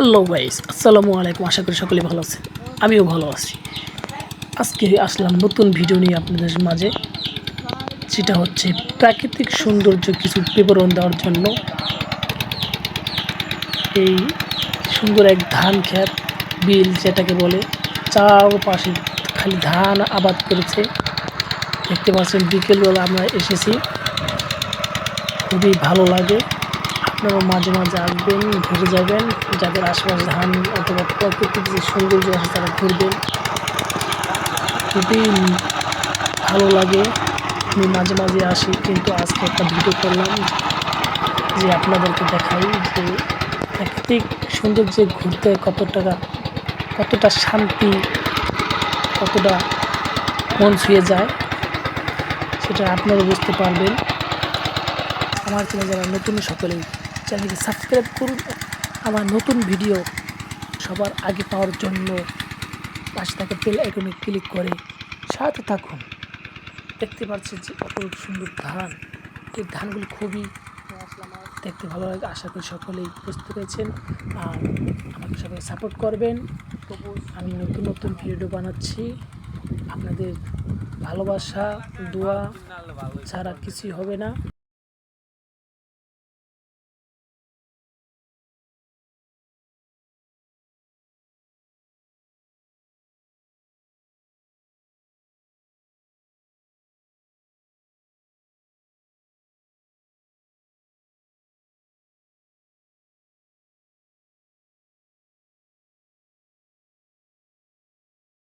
Hello vice আসসালামু আলাইকুম আশা করি সকলে ভালো আছেন। আমিও ভালো আছি। আজকে আসলাম নতুন ভিডিও নিয়ে আপনাদের মাঝে। সেটা হচ্ছে প্রাকৃতিক সৌন্দর্য কিছু বিবরণ দেওয়ার জন্য। এই সুন্দর এক ধান ক্ষেত, বিল যেটাকে বলে, চারপাশে খালি ধান আবাদ করেছে। দেখতে পাচ্ছেন, বিকেলবেলা আমরা এসেছি। খুবই ভালো লাগে। আপনারা মাঝে মাঝে আসবেন, ঘুরে যাবেন। যাদের আশেপাশে ধান অথবা প্রাকৃতিক যে সৌন্দর্য আছে তারা ঘুরবেন। খুবই ভালো লাগে। আমি মাঝে মাঝে আসি, কিন্তু আজকে একটা ভিডিও করলাম যে আপনাদেরকে দেখাই যে প্রাকৃতিক সৌন্দর্যে ঘুরতে কত টাকা কতটা শান্তি, কতটা মন ছুঁয়ে যায়, সেটা আপনারা বুঝতে পারবেন। আমার চ্যানেল যারা নতুন, সকলেই চ্যানেলকে সাবস্ক্রাইব করুন। আমার নতুন ভিডিও সবার আগে পাওয়ার জন্য পাশে থাকা বেল আইকনে ক্লিক করে সাথে থাকুন। দেখতে পাচ্ছেন যে কত সুন্দর ধান। এই ধানগুলো খুবই দেখতে ভালো লাগে। আশা করি সকলেই বুঝতে পেরেছেন। আর আমাকে সবাই সাপোর্ট করবেন। আমি নতুন নতুন ভিডিও বানাচ্ছি। আপনাদের ভালোবাসা, দোয়া ছাড়া কিছুই হবে না।